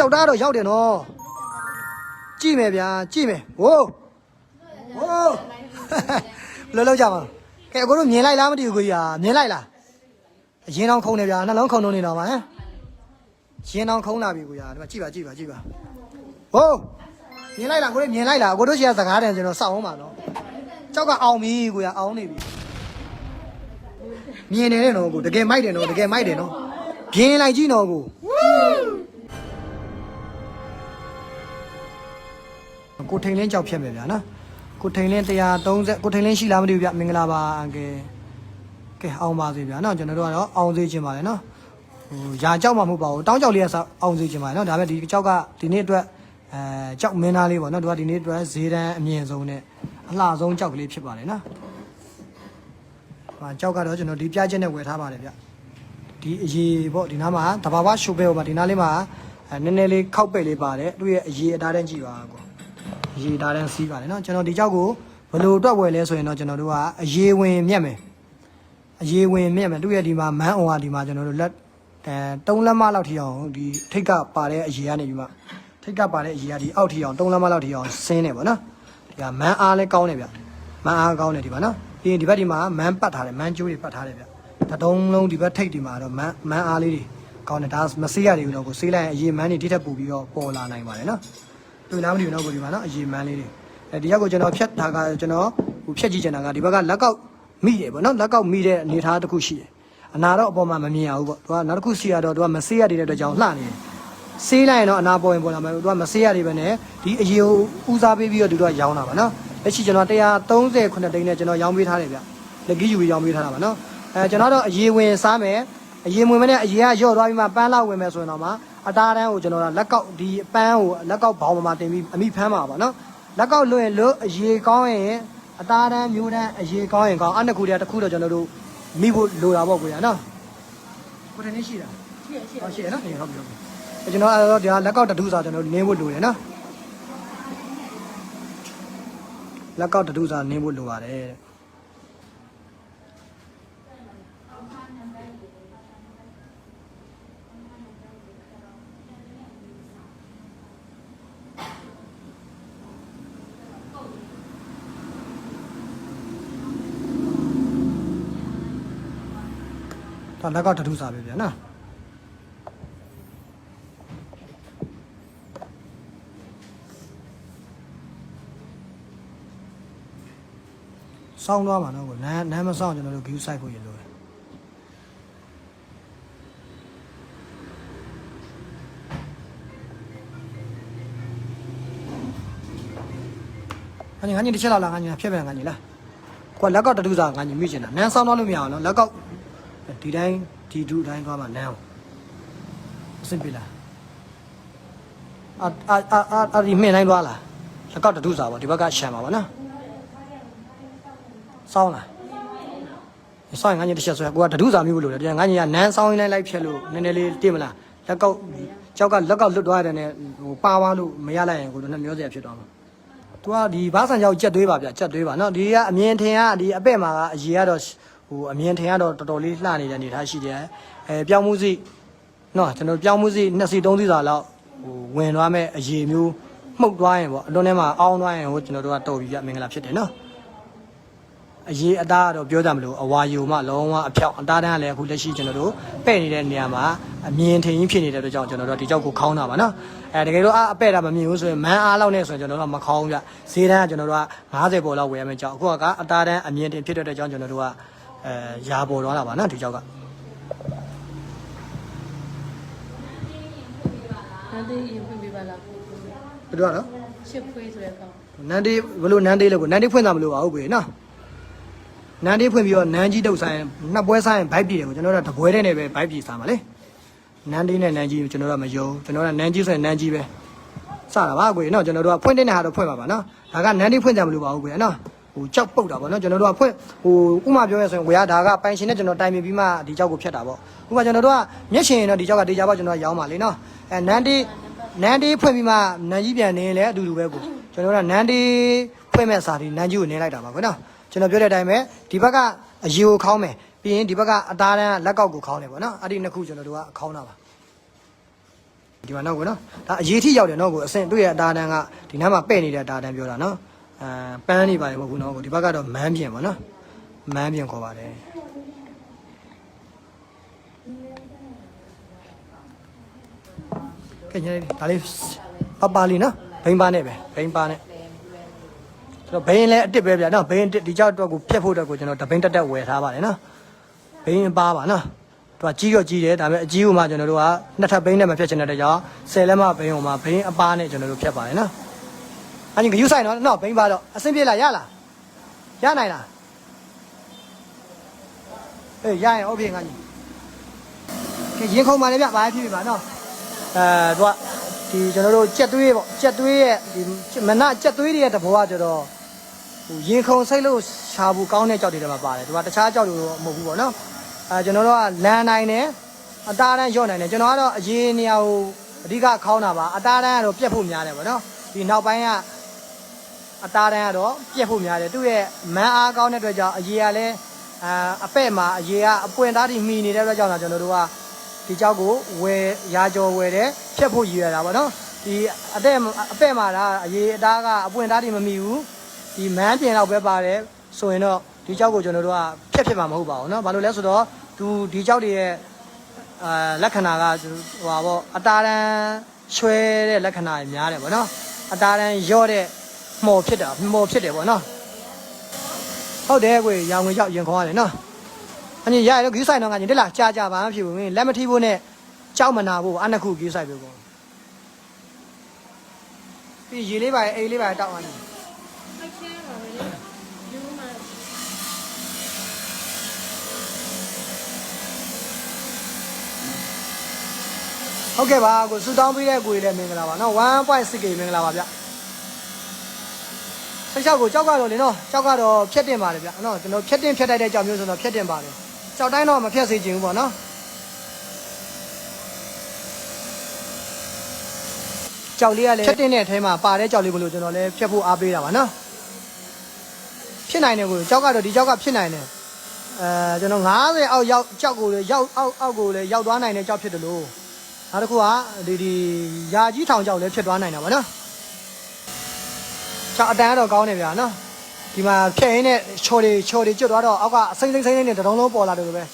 ကြောက်တာတော့ရောက်တယ်နော်ကြည့်မယ်ဗျာကြည့်မယ်ဝိုးဝိုးဘယ်လိုလုပ်ကြမှာကဲအကိုတို့မြင်လိုက်လားမသိဘူးကိုကြီးဟာမြင်လိုက်လားအရင်တော့ခုံနေဗျာနှလုံးခုံနေတော့ပါဟမ်ရင်တော့ခုံးလာပြီကိုရာဒီမှာကြည့်ပါကြည့်ပါကြည့်ပါဟုတ်မြင်လိုက်လားကိုလေးမြင်လိုက်လားကိုတို့ရှိရစကားတန်ကျွန်တော်စောင့်အောင်ပါနော်ကြောက်ကအောင်ပြီကိုရာအောင်နေပြီမြင်နေတယ်နော်ကိုတကယ်မိုက်တယ်နော်တကယ်မိုက်တယ်နော်ပြင်းလိုက်ကြည့်နော်ကို ကိုထိန်လင်းကြောက်ဖြတ်မယ်ဗျာနော်ကိုထိန်လင်း130ကိုထိန်လင်းရှိလားမသိဘူးဗျမင်္ဂလာပါအန်ကယ်ကဲအောင်ပါစေဗျာနော်ကျွန်တော်တို့ကတော့အောင်စေခြင်းပါလေနော်ဟိုຢာကြောက်မှမဟုတ်ပါဘူးတောင်းကြောက်လေးကစအောင်စေခြင်းပါလေနော်ဒါပေမဲ့ဒီကြောက်ကဒီနေ့အတွက်အဲကြောက်မင်းသားလေးပေါ့နော်တို့ကဒီနေ့အတွက်ဈေးတန်းအမြင့်ဆုံးနဲ့အလှဆုံးကြောက်ကလေးဖြစ်ပါလေနော်ဟာကြောက်ကတော့ကျွန်တော်ဒီပြချက်နဲ့ဝယ်ထားပါတယ်ဗျဒီအရေးပေါ့ဒီနားမှာတဘာဝရှိုးပဲပေါ့ပါဒီနားလေးမှာအဲနည်းနည်းလေးခောက်ပဲ့လေးပါတယ်သူ့ရဲ့အရေးအသားတန်းကြည့်ပါကော ရေဓာတ်တန်းစီးပါတယ်เนาะကျွန်တော်ဒီကြောက်ကိုဘယ်လိုအတွက်ဝယ်လဲဆိုရင်တော့ကျွန်တော်တို့ကအရေးဝင်မြက်မယ်အရေးဝင်မြက်မယ်သူ့ရဲ့ဒီမှာမန်းအောင်ကဒီမှာကျွန်တော်တို့လက်အဲ၃လက်မလောက်ထိအောင်ဒီထိတ်ကပါတဲ့အရေးကနေပြီးမှထိတ်ကပါတဲ့အရေးကဒီအောက်ထိအောင်၃လက်မလောက်ထိအောင်ဆင်းနေပါเนาะဒီကမန်းအားလဲကောင်းတယ်ဗျမန်းအားကောင်းတယ်ဒီမှာเนาะပြီးရင်ဒီဘက်ဒီမှာမန်းပတ်ထားတယ်မန်းကျိုးတွေပတ်ထားတယ်ဗျတတုံးလုံးဒီဘက်ထိတ်ဒီမှာတော့မန်းမန်းအားလေးတွေကောင်းတယ်ဒါမဆေးရတွေဘူးတော့ကိုဆေးလိုက်ရင်အရေးမန်းတွေတိထက်ပူပြီးတော့ပေါ်လာနိုင်ပါတယ်เนาะ တွေ့လားမသိဘူးနော်ကိုဒီမှာနော်အရေမန်းလေးတွေအဲဒီရက်ကိုကျွန်တော်ဖြတ်တာကကျွန်တော်ဟိုဖြတ်ကြည့်ချင်တာကဒီဘက်ကလက်ကောက်မိတယ်ပေါ့နော်လက်ကောက်မိတဲ့အနေထားတစ်ခုရှိတယ်အနာတော့အပေါ်မှာမမြင်ရဘူးပေါ့သူကနောက်တစ်ခုစီရတော့သူကမဆေးရတဲ့အတွက်ကြောင့်လှနေတယ်ဆေးလိုက်ရင်တော့အနာပေါ်ရင်ပေါ်လာမယ်သူကမဆေးရတွေပဲနဲ့ဒီအရေကိုဦးစားပေးပြီးတော့သူတို့ကရောင်းတာပါနော်လက်ရှိကျွန်တော်130ခုနှစ်တိန်းနဲ့ကျွန်တော်ရောင်းပေးထားတယ်ဗျလက်ကြီးယူပြီးရောင်းပေးထားတာပါနော်အဲကျွန်တော်တော့အရေဝင်စားမယ်အရေဝင်မနဲ့အရေကရော့သွားပြီးမှပန်းလောက်ဝင်မယ်ဆိုရင်တော့မှ အသားတန်းကိုကျွန်တော်ကလက်ကောက်ဒီပန်းကိုလက်ကောက်ဘောင်ပေါ်မှာတင်ပြီးအမိဖမ်းပါပါနော်လက်ကောက်လွှင့်လို့အရေကောင်းရင်အသားတန်းမျိုးတန်းအရေကောင်းရင်ကောင်းအဲ့နှစ်ခုတည်းတစ်ခုတော့ကျွန်တော်တို့မိဖို့လိုတာပေါ့ကိုရနော်ကိုတည်းနေရှိတာရှိရရှိရဟောရှိရနော်ဟုတ်ပြီဟုတ်ပြီအဲ့ကျွန်တော်အဲ့တော့ဒီဟာလက်ကောက်တထုစာကျွန်တော်နင်းဖို့လိုတယ်နော်လက်ကောက်တထုစာနင်းဖို့လိုပါတယ် လက်ကောက်တထုစာပဲဗျာနော်စောင်းသွားမှာနော်ကိုနန်းနန်းမစောင်းကျွန်တော်တို့ view site ဖို့ရလို့တယ်ငါညီငါညီတစ်ချက်လောက်လာငါညီဖြတ်ပြန်ငါညီလားကိုကလက်ကောက်တထုစာငါညီမိချင်တာနန်းစောင်းသွားလို့မရအောင်နော်လက်ကောက် ဒီတိုင်းဒီဒုတိုင်းသွားမှနန်းအောင်အဆင်ပြေလားအာအာအာအာအာဒီမင်းတိုင်းသွားလားလက်ကောက်တဒုစာပေါ့ဒီဘက်ကရှမ်းပါပါနော်စောင်းလားစောင်းရင်ငါညတစ်ချက်ဆိုရကိုကတဒုစာမျိုးလို့လေတရားငါညကနန်းစောင်းရင်းလိုက်လိုက်ဖြက်လို့နည်းနည်းလေးတည်မလားလက်ကောက်ကြောက်ကလက်ကောက်လွတ်သွားတယ်နဲ့ဟိုပါသွားလို့မရလိုက်ရင်ကိုတို့နှစ်မျိုးစရာဖြစ်သွားမှာသူကဒီဘားဆန်ကြောက်ကြက်သွေးပါဗျကြက်သွေးပါနော်ဒီကအမြင်ထင်ကဒီအပဲ့မှာကအရေကတော့ ဟိုအမြင်ထင်ကတော့တော်တော်လေးလှနေတဲ့အနေထားရှိတယ်အဲပြောင်းမှုစီနော်ကျွန်တော်ပြောင်းမှုစီ2စီ3စီစာလောက်ဟိုဝင်သွားမဲ့အရေးမျိုးမှုတ်သွားရင်ပေါ့အတွင်းထဲမှာအောင်းသွားရင်ဟိုကျွန်တော်တို့ကတော်ပြီပြမင်္ဂလာဖြစ်တယ်နော်အရေးအသားကတော့ပြောကြမလို့အဝါယူမှလုံးဝအဖြောက်အသားတန်းကလည်းအခုလက်ရှိကျွန်တော်တို့ပဲ့နေတဲ့နေရာမှာအမြင်ထင်ကြီးဖြစ်နေတဲ့အတွက်ကြောင့်ကျွန်တော်တို့ဒီကြောက်ကိုခေါင်းတာပါနော်အဲတကယ်လို့အအပဲ့တာမမြင်ဘူးဆိုရင်မန်းအားလောက်နဲ့ဆိုရင်ကျွန်တော်တို့ကမခေါင်းပြဈေးတန်းကကျွန်တော်တို့က90ပေါ်လောက်ဝယ်ရမယ်ကြောက်အခုကအသားတန်းအမြင်ထင်ဖြစ်တဲ့အတွက်ကြောင့်ကျွန်တော်တို့က အဲရာပေါ်သွားတာပါနော်ဒီကြောက်ကနန်းသေးရင်ဖွင့်ပေးပါလားဘယ်လိုကတော့ရှစ်ဖွေးဆိုတဲ့ကောင်နန်းတေးဘယ်လိုနန်းတေးလဲကိုနန်းတေးဖွင့်တာမလို့ပါဘူးကွေနော်နန်းတေးဖွင့်ပြီးတော့နန်းကြီးတုတ်ဆိုင်နှစ်ပွဲဆိုင်ဘိုက်ပြည်တယ်ကိုကျွန်တော်တို့တပွဲတဲ့နဲ့ပဲဘိုက်ပြည်စားမှာလေနန်းတေးနဲ့နန်းကြီးကိုကျွန်တော်တို့ကမယုံကျွန်တော်တို့ကနန်းကြီးဆိုရင်နန်းကြီးပဲစတာပါကွေနော်ကျွန်တော်တို့ကဖွင့်တဲ့နေဟာတော့ဖွင့်ပါပါနော်ဒါကနန်းတေးဖွင့်ကြမလို့ပါဘူးကွေနော် ဟိုကြောက်ပုတ်တာပေါ့နော်ကျွန်တော်တို့ကဖွင့်ဟိုဥမာပြောရဆိုရင်ဝေရဒါကပိုင်ရှင်နဲ့ကျွန်တော်တိုင်ပင်ပြီးမှဒီကြောက်ကိုဖြတ်တာပေါ့ဥပမာကျွန်တော်တို့ကမျက်ရှင်ရင်တော့ဒီကြောက်ကတေချာပေါ့ကျွန်တော်ကရောင်းပါလေနော်အဲနန်းတေးနန်းတေးဖွင့်ပြီးမှနန်းကြီးပြန်နေရင်လည်းအတူတူပဲကိုကျွန်တော်ကနန်းတေးဖွင့်မဲ့စာဒီနန်းကြီးကိုနင်းလိုက်တာပါကွနော်ကျွန်တော်ပြောတဲ့အတိုင်းပဲဒီဘက်ကအရေကိုခေါင်းမယ်ပြီးရင်ဒီဘက်ကအသားတန်းလက်ကောက်ကိုခေါင်းတယ်ပေါ့နော်အဲ့ဒီနှစ်ခုကျွန်တော်တို့ကခေါင်းတာပါဒီမှာနော်ကိုနော်ဒါအရေးထိရောက်တယ်နော်ကိုအစင်တွေ့ရအတားတန်းကဒီနားမှာပဲ့နေတဲ့အတားတန်းပြောတာနော် အဲပန်းနေပါတယ်မဟုတ်ဘူးနော်ကိုဒီဘက်ကတော့မန်းပြင်ပါနော်မန်းပြင်ခေါ်ပါတယ်ကဲညနေဒါလေးပပလေးနော်ဘိန်းပါနဲ့ပဲဘိန်းပါနဲ့ကျွန်တော်ဘိန်းလည်းအစ်စ်ပဲဗျာနော်ဘိန်းအစ်စ်ဒီကြောက်တော့ကိုပြက်ဖို့တော့ကိုကျွန်တော်တဘိန်းတက်တက်ဝယ်ထားပါတယ်နော်ဘိန်းအပါပါနော်သူကကြီးတော့ကြီးတယ်ဒါပေမဲ့အကြီးကိုမှကျွန်တော်တို့ကနှစ်ထပ်ဘိန်းနဲ့မဖြတ်ချင်တဲ့ကြောင့်ဆယ်လက်မဘိန်းကိုမှဘိန်းအပါနဲ့ကျွန်တော်တို့ဖြတ်ပါတယ်နော် အရင်ကယူဆိုင်နော်နော်ဘိန်းပါတော့အဆင်ပြေလားရလားရနိုင်လားအေးရရင်ဟုတ်ပြီငါကြီးကဲရင်ခုံပါလေဗျဘာဖြစ်ပြီပါနော်အဲသူကဒီကျွန်တော်တို့ကြက်သွေးပေါ့ကြက်သွေးရဲ့ဒီမနကြက်သွေးတွေရဲ့တဘောကကျတော့ဟိုရင်ခုံစိတ်လို့ရှာဖို့ကောင်းတဲ့ကြောက်တွေထဲမှာပါတယ်သူကတခြားကြောက်တွေတော့မဟုတ်ဘူးပေါ့နော်အဲကျွန်တော်တို့ကလန်နိုင်တယ်အသားတန်းရော့နိုင်တယ်ကျွန်တော်ကတော့အရင်နေရာကိုအဓိကခေါင်းတာပါအသားတန်းကတော့ပြက်ဖို့များတယ်ပေါ့နော်ဒီနောက်ပိုင်းက အသားတန်းကတော့ပြက်ဖို့များတယ်သူ့ရဲ့မန်းအားကောင်းတဲ့အတွက်ကြောင့်အရေကလည်းအာအပဲ့မှာအရေကအပွင့်သားတိမှီနေတဲ့အတွက်ကြောင့်လားကျွန်တော်တို့ကဒီကြောက်ကိုဝယ်ရာကျော်ဝယ်တယ်ဖြတ်ဖို့ရည်ရတာပေါ့နော်ဒီအတဲ့အပဲ့မှာလားအရေအသားကအပွင့်သားတိမမှီဘူးဒီမန်းပြင်တော့ပဲပါတယ်ဆိုရင်တော့ဒီကြောက်ကိုကျွန်တော်တို့ကဖြတ်ဖြစ်မှာမဟုတ်ပါဘူးနော်ဘာလို့လဲဆိုတော့သူဒီကြောက်တွေရဲ့အာလက္ခဏာကဟိုပါပေါ့အသားတန်းချွဲတဲ့လက္ခဏာများတယ်ပေါ့နော်အသားတန်းရော့တဲ့ မှော်ဖြစ်တာမှော်ဖြစ်တယ်ပေါ့နော်ဟုတ်တယ်ကိုရောင်ငွေကြောက်ရင်ခေါ်ရတယ်နော်အညီရရတော့ဂီးဆိုင်တော့ငါညီတက်လာကြာကြာပါမဖြစ်ဘူးမင်းလက်မထီဖို့နဲ့ကြောက်မနာဖို့အနှစ်ခုဂီးဆိုင်ပဲကောပြီးရေလေးပါရဲ့အိမ်လေးပါရဲ့တောက်အောင်နေမချဲပါဘူးလေယူမှာဟုတ်ကဲ့ပါကိုစူတောင်းပေးတဲ့ကိုကြီးလည်းမင်္ဂလာပါနော် 1.6K မင်္ဂလာပါဗျ ဆက်ချောက်ကိုကြောက်ကတော့လေနော်ကြောက်ကတော့ဖြတ်တင်ပါတယ်ဗျနော်ကျွန်တော်ဖြတ်တင်ဖြတ်တိုက်တဲ့ကြောက်မျိုးဆိုတော့ဖြတ်တင်ပါတယ်ကြောက်တိုင်းတော့မဖြတ်စေချင်ဘူးပေါ့နော်ကြောက်လေးကလည်းဖြတ်တင်တဲ့အထဲမှာပါတဲ့ကြောက်လေးဘလို့ကျွန်တော်လည်းဖြတ်ဖို့အားပေးတာပါနော်ဖြစ်နိုင်တယ်ကိုကြောက်ကတော့ဒီကြောက်ကဖြစ်နိုင်တယ်အဲကျွန်တော်90အောက်ရောက်ကြောက်ကိုလည်းရောက်အောက်အောက်ကိုလည်းရောက်သွားနိုင်တဲ့ကြောက်ဖြစ်တယ်လို့နောက်တစ်ခုကဒီဒီယာကြီးထောင်ကြောက်လည်းဖြစ်သွားနိုင်တာပါနော် ချောက်အတန်းကတော့ကောင်းတယ်ဗျာနော်ဒီမှာဖြည့်ရင်းနဲ့ချော်တွေချော်တွေကျွတ်သွားတော့အောက်ကအစိမ့်စိမ့်စိမ့်စိမ့်နဲ့တလုံးလုံးပေါ်လာတယ်လို့ပဲ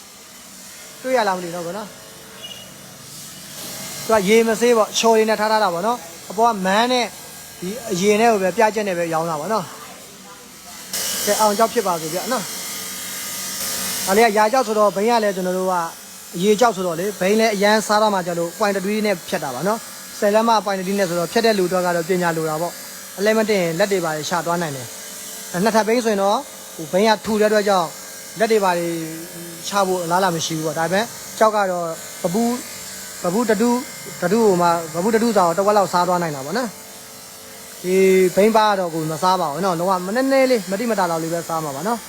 တွေ့ရလားမသိတော့ဘူးနော်သူကရေမဆေးပေါ့ချော်တွေနဲ့ထားထားတာပေါ့နော်အပေါ်ကမန်းနဲ့ဒီအရင်နဲ့ကိုပဲပြချက်နဲ့ပဲရောင်းတာပေါ့နော်ကဲအောင်ကြောက်ဖြစ်ပါစေဗျာနော်ဒါလေးကရာကြောက်ဆိုတော့ဘိန်းကလည်းကျွန်တော်တို့ကအရေကြောက်ဆိုတော့လေဘိန်းလည်းအရန်စားတော့မှကျလို့ point တူးနဲ့ဖြတ်တာပါနော်ဆယ်လက်မ point တူးနဲ့ဆိုတော့ဖြတ်တဲ့လူတော့ကတော့ပညာလိုတာပေါ့ အလဲမတင်ရင်လက်တွေပါရှာသွားနိုင်တယ်။နှစ်ထပ်ဘိန်းဆိုရင်တော့ဟိုဘိန်းကထူတဲ့အတွက်ကြောင့်လက်တွေပါချဖို့အလားလာမရှိဘူးပေါ့။ဒါပေမဲ့ကြောက်ကတော့ဘဘူးဘဘူးတတူးတတူးဟိုမှာဘဘူးတတူးစာတော့တစ်ဝက်လောက်စားသွားနိုင်တာပေါ့နော်။ဒီဘိန်းပါတော့ကိုမစားပါဘူးနော်။လုံးဝမနဲ့နဲလေးမတိမတာလောက်လေးပဲစားမှာပါနော်။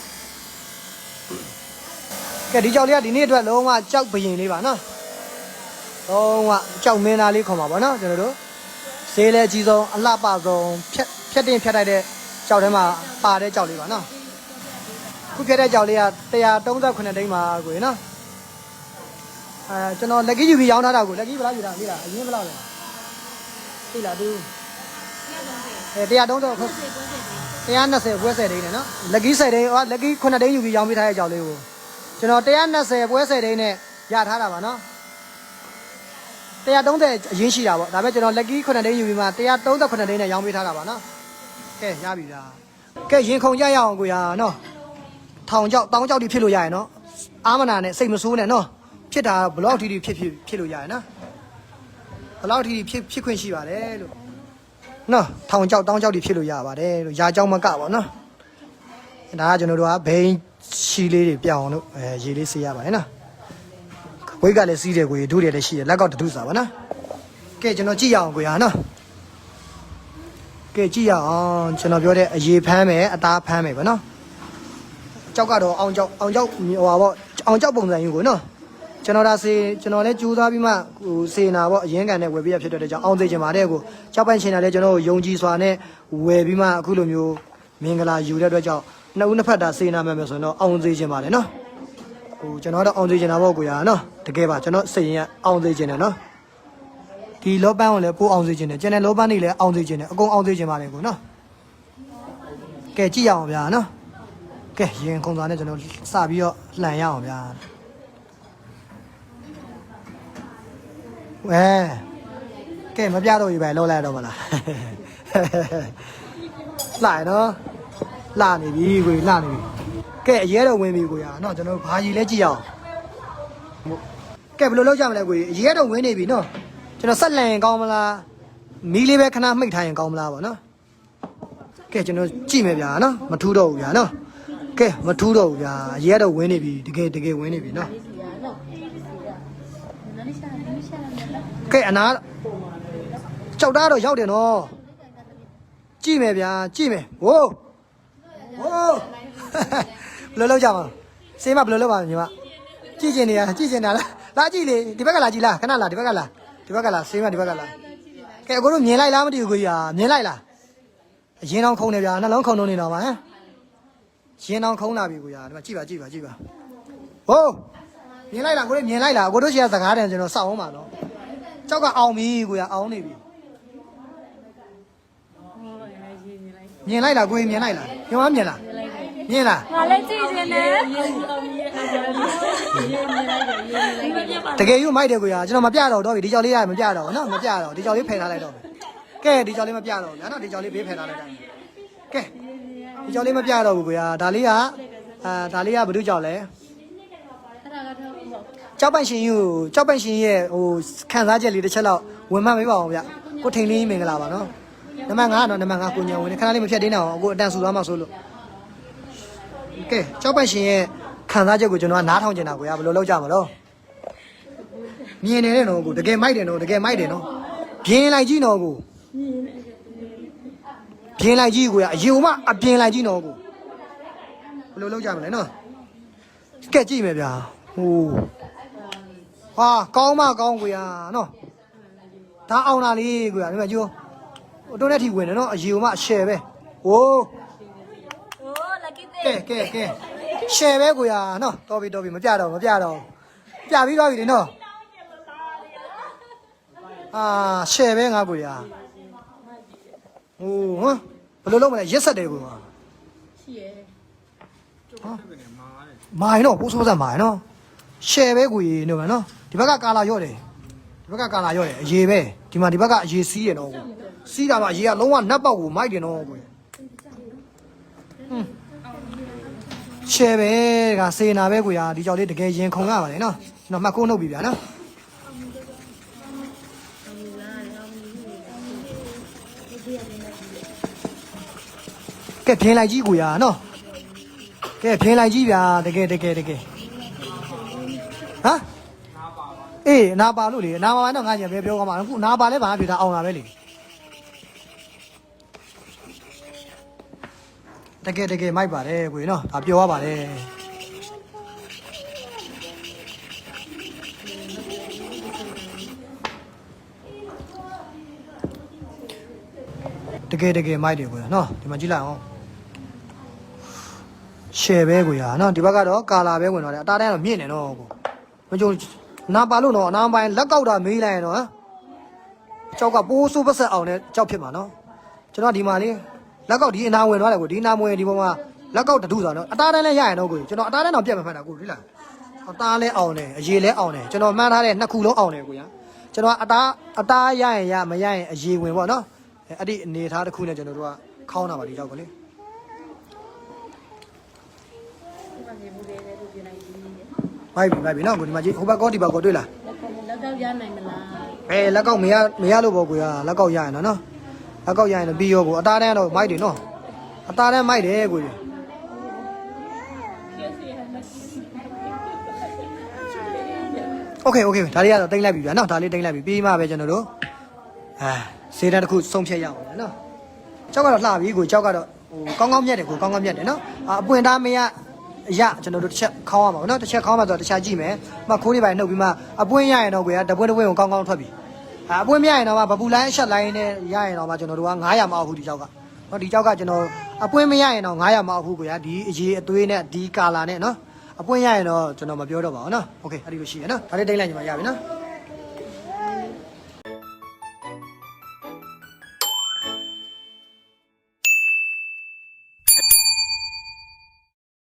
ကဲဒီကြောက်လေးကဒီနေ့အတွက်လုံးဝကြောက်ဘရင်လေးပါနော်။လုံးဝကြောက်မင်းသားလေးခေါ်မှာပါနော်ကျွန်တော်တို့ ဈေးလည်းအကြီးဆုံးအလှပဆုံးဖြတ်ဖြတ်တင်ဖြတ်တိုက်တဲ့ကြောက်ထဲမှာပါတဲ့ကြောက်လေးပါနော်ခုဖြတ်တဲ့ကြောက်လေးက138တိန်းပါကိုရနော်အဲကျွန်တော်လက်ကြီးယူပြီးရောင်းထားတာကိုလက်ကြီးဘယ်လောက်ယူတာလေလားအရင်ဘယ်လောက်လဲသိလားသူအဲ130ခွ120ပွဲ10တိန်းနဲ့နော်လက်ကြီး10တိန်းဟောလက်ကြီး9တိန်းယူပြီးရောင်းပေးထားတဲ့ကြောက်လေးကိုကျွန်တော်120ပွဲ10တိန်းနဲ့ရထားတာပါနော် 130အရင်ရှိတာပေါ့ဒါပေမဲ့ကျွန်တော်လက်ကြီး9တိန်းယူပြီးမှ138တိန်းနဲ့ရောင်းပေးထားတာပါနော်ကဲရပြီလားကဲရင်ခုန်ကြရအောင်ကိုရနော်ထောင်ကြောက်တောင်းကြောက်တွေဖြစ်လို့ရရနော်အာမနာနဲ့စိတ်မဆိုးနဲ့နော်ဖြစ်တာဘလောက်ထီထီဖြစ်ဖြစ်ဖြစ်လို့ရရနော်ဘလောက်ထီထီဖြစ်ဖြစ်ခွင့်ရှိပါတယ်လို့နော်ထောင်ကြောက်တောင်းကြောက်တွေဖြစ်လို့ရပါတယ်လို့ရာကြောက်မကပါနော်ဒါကကျွန်တော်တို့ကဘိန်းချီလေးတွေပြောင်းအောင်လို့အဲရေလေးဆေးရပါတယ်နော် ဝိတ်ကလည်းစီးတယ်ကိုကြီးဒုတယ်လည်းရှိတယ်လက်ကောက်တဒုစာပါနော်ကဲကျွန်တော်ကြည့်ရအောင်ကိုရနော်ကဲကြည့်ရအောင်ကျွန်တော်ပြောတဲ့အရေဖမ်းမယ်အသားဖမ်းမယ်ဗောနော်ကြောက်ကတော့အောင်ကြောက်အောင်ကြောက်ဟိုပါဗောအောင်ကြောက်ပုံစံယူကိုနော်ကျွန်တော်ဒါစေကျွန်တော်လည်းကြိုးစားပြီးမှဟိုစေနာဗောအရင်ကန်နဲ့ဝယ်ပေးရဖြစ်တဲ့ကြောင့်အောင်သေးချင်ပါတယ်ကိုကြောက်ပန့်ချင်တာလည်းကျွန်တော်ယုံကြည်စွာနဲ့ဝယ်ပြီးမှအခုလိုမျိုးမင်္ဂလာယူတဲ့အတွက်ကြောင့်နှစ်ဦးနှစ်ဖက်တာစေနာမယ်မယ်ဆိုရင်တော့အောင်သေးချင်ပါတယ်နော် ဟိုကျွန်တော်တော့အောင်သေးချင်တာပေါ့ကိုရနော်တကယ်ပါကျွန်တော်စိတ်ရင်ကအောင်သေးချင်တယ်နော်ဒီလောပန်းကိုလည်းပိုးအောင်စေခြင်းတယ်ကျန်တဲ့လောပန်းတွေလည်းအောင်စေခြင်းတယ်အကုန်အောင်စေခြင်းပါတယ်ကိုနော်ကဲကြည့်ရအောင်ဗျာနော်ကဲရင်ခုံသွားနဲ့ကျွန်တော်စပြီးတော့လှန်ရအောင်ဗျာဝဲကဲမပြတော့ရေပဲလောလိုက်တော့မလားလှရနော်လှနေပြီကိုလှနေပြီ ကဲအရဲတော့ဝင်ပြီကိုရနော်ကျွန်တော်ဘာကြီးလဲကြည့်ရအောင်ကဲဘယ်လိုလုပ်ကြမလဲကိုကြီးအရေးတော့ဝင်နေပြီနော်ကျွန်တော်ဆက်လန်ရင်ကောင်းမလားမီးလေးပဲခဏမှိတ်ထားရင်ကောင်းမလားပေါ့နော်ကဲကျွန်တော်ကြည့်မယ်ဗျာနော်မထူးတော့ဘူးဗျာနော်ကဲမထူးတော့ဘူးဗျာအရေးတော့ဝင်နေပြီတကယ်တကယ်ဝင်နေပြီနော်ကဲအနာကြောက်တာတော့ရောက်တယ်နော်ကြည့်မယ်ဗျာကြည့်မယ်ဟိုးဟိုး ဘယ်လိုလုပ်ကြမလဲစေးမဘယ်လိုလုပ်ပါမလဲညီမကြည့်ကျင်နေရကြည့်ကျင်တာလားလာကြည့်လေဒီဘက်ကလာကြည့်လားခဏလာဒီဘက်ကလာဒီဘက်ကလာဆေးမဒီဘက်ကလာကဲအကိုတို့မြင်လိုက်လားမသိဘူးကိုကြီးဟာမြင်လိုက်လားအရင်တော့ခုံနေဗျာနှလုံးခုံလုံးနေတော့မှာဟမ်ရင်တော့ခုံလာပြီကိုကြီးဟာဒီမှာကြည့်ပါကြည့်ပါကြည့်ပါဟိုးမြင်လိုက်လားကိုတို့မြင်လိုက်လားအကိုတို့ရှိရစကားတယ်ကျွန်တော်စောက်အောင်ပါနော်ကြောက်ကအောင်ပြီကိုကြီးအောင်နေပြီဟောရရေးနေလိုက်မြင်လိုက်လားကိုကြီးမြင်လိုက်လားညောမြင်လား မြင်လားငါလည်းကြည့်နေတယ်ရေးအောင်ရေးအောင်ရေးနေလိုက်တယ်ရေးနေလိုက်တယ်တကယ်ယူမိုက်တယ်ကိုကြီးဟာကျွန်တော်မပြတော့တော့ပြီဒီကြောက်လေးရမပြတော့ဘူးနော်မပြတော့ဒီကြောက်လေးဖယ်ထားလိုက်တော့မယ်ကဲဒီကြောက်လေးမပြတော့ဘူးညာနော်ဒီကြောက်လေးဘေးဖယ်ထားလိုက်တော့မယ်ကဲဒီကြောင်လေးမပြတော့ဘူးကွာဒါလေးကအာဒါလေးကဘယ်သူကြောက်လဲအဲ့ဒါကတော့ပေါ့ကြောက်ပိုင်ရှင်ကြီးကိုကြောက်ပိုင်ရှင်ကြီးရဲ့ဟိုခံစားချက်လေးတစ်ချက်လောက်ဝင်မှတ်ပေးပါအောင်ဗျကိုထိန်လေးမင်္ဂလာပါနော်နံပါတ်5တော့နံပါတ်5ကိုညံဝင်နေခဏလေးမဖြတ်သေးနဲ့အောင်အခုအတန်ဆူသွားမှဆိုလို့ ကဲကြောက်ပတ်ရှင်ရဲ့ခံစားချက်ကိုကျွန်တော်ကနားထောင်ကျင်တာကိုရဘယ်လိုလုပ်ကြမလို့မြင်နေတယ်နော်ကိုတကယ်မိုက်တယ်နော်တကယ်မိုက်တယ်နော်ပြင်းလိုက်ကြည့်နော်ကိုပြင်းလိုက်ကြည့်ကိုရအရင်ကအပြင်းလိုက်ကြည့်နော်ကိုဘယ်လိုလုပ်ကြမလဲနော်ကဲကြည့်မယ်ဗျာဟိုဟာကောင်းမကောင်းကိုရနော်ဒါအောင်တာလေးကိုရဒီမှာကျိုးတို့နဲ့ထီဝင်တယ်နော်အရင်ကအရှယ်ပဲဟိုး ကဲကဲကဲရှယ်ပဲကွာနော်တော်ပြီတော်ပြီမပြတော့မပြတော့ပြပြီးသွားပြီလေနော်အာရှယ်ပဲငါကွာဟိုဟမ်ဘယ်လိုလုပ်မလဲရက်ဆက်တယ်ကွာရှိရယ်မိုင်တော့ပိုးစိုးစမ်းမိုင်နော်ရှယ်ပဲကိုကြီးနော်ဗျာနော်ဒီဘက်ကကာလာရော့တယ်ဒီဘက်ကကာလာရော့တယ်အရေးပဲဒီမှာဒီဘက်ကအရေးစီးတယ်နော်ကိုစီးတာမှအရေးကလုံးဝနတ်ပေါက်ကိုမိုက်တယ်နော်ကိုဟွန်း ရှယ်ပဲကစေနာပဲကိုရာဒီကြောက်လေးတကယ်ရင်ခုန်ရပါတယ်နော်ကျွန်တော်မှတ်ကိုနှုတ်ပြီဗျာနော်ကဲပြင်းလိုက်ကြီးကိုရာနော်ကဲဖြင်းလိုက်ကြည့်ဗျာတကယ်တကယ်တကယ်ဟမ်အေးအနာပါလို့လေအနာပါတော့ငါညပဲပြောကောင်းမှာအခုအနာပါလဲဘာမှဖြစ်တာအောင်လာပဲလေ တကယ်တကယ်မိုက်ပါတယ်ကိုကြီးနော်ဒါပြောရပါတယ်တကယ်တကယ်မိုက်တယ်ကိုကြီးနော်ဒီမှာကြည့်လိုက်အောင်ရှယ်ပဲကိုရနော်ဒီဘက်ကတော့ကာလာပဲဝင်တော့တယ်အသားတန်းကတော့မြင့်နေတော့ကိုမကြုံနာပါလို့တော့အနာပိုင်းလက်ကောက်တာမေးလိုက်ရင်တော့ဟမ်ကြောက်ကပိုးစိုးပတ်ဆက်အောင်နဲ့ကြောက်ဖြစ်မှာနော်ကျွန်တော်ဒီမှာလေး လက်ကောက်ဒီအနာဝင်သွားတယ်ကိုဒီအနာဝင်ဒီပေါ်မှာလက်ကောက်တထုဆိုတော့အသားတန်းလည်းရရင်တော့ကိုကျွန်တော်အသားတန်းတော့ပြတ်မဖက်တာကိုဒီလားအသားလည်းအောင်တယ်အရေလည်းအောင်တယ်ကျွန်တော်မှန်းထားတဲ့နှစ်ခုလုံးအောင်တယ်ကိုရကျွန်တော်အသားအသားရရင်ရမရရင်အရေဝင်ပေါ့နော်အဲ့ဒီအနေထားတစ်ခုနဲ့ကျွန်တော်တို့ကခေါင်းတာပါဒီကြောက်ကလေးဒီမှာနေဘူးလေသူပြင်လိုက်ပြီးမိုက်ပြီမိုက်ပြီနော်ကိုဒီမှာကြည့်ဟိုဘက်ကောဒီဘက်ကောတွေ့လားလက်ကောက်လက်ကောက်ရနိုင်မလားအဲလက်ကောက်မရမရလို့ပေါ့ကွာလက်ကောက်ရရင်တော့နော် လက်ကောက်ရရင်တော့ပြီးရောကိုအသားတန်းတော့မိုက်တယ်နော်အသားတန်းမိုက်တယ်ကိုကြီးโอเคโอเคဒါလေးကတော့တင်လိုက်ပြီဗျာနော်ဒါလေးတင်လိုက်ပြီပြီးမှပဲကျွန်တော်တို့အဲစေးတန်းတစ်ခုဆုံးဖြတ်ရအောင်ဗျာနော်ကြောက်ကတော့လှပြီကိုကြောက်ကတော့ဟိုကောင်းကောင်းမြတ်တယ်ကိုကောင်းကောင်းမြတ်တယ်နော်အာအပွင့်သားမရအရကျွန်တော်တို့တစ်ချက်ခေါင်းရမှာပေါ့နော်တစ်ချက်ခေါင်းမှာဆိုတော့တစ်ချက်ကြည့်မယ်မှခိုးလေးပိုင်းနှုတ်ပြီးမှအပွင့်ရရင်တော့ကိုရတပွင့်တပွင့်ကိုကောင်းကောင်းထွက်ပြီ အာအပွင့်မရရင်တော့မှဗပူလိုင်းအချက်လိုင်းနဲ့ရရင်တော့မှကျွန်တော်တို့က900မအောင်ဘူးဒီကြောက်ကနော်ဒီကြောက်ကကျွန်တော်အပွင့်မရရင်တော့900မအောင်ဘူးကိုရဒီအရေးအသွေးနဲ့ဒီကာလာနဲ့နော်အပွင့်ရရင်တော့ကျွန်တော်မပြောတော့ပါဘူးနော်โอเคအဲ့ဒီလိုရှိရနော်ဒါလေးတိတ်လိုက်ညီမရပြီနော်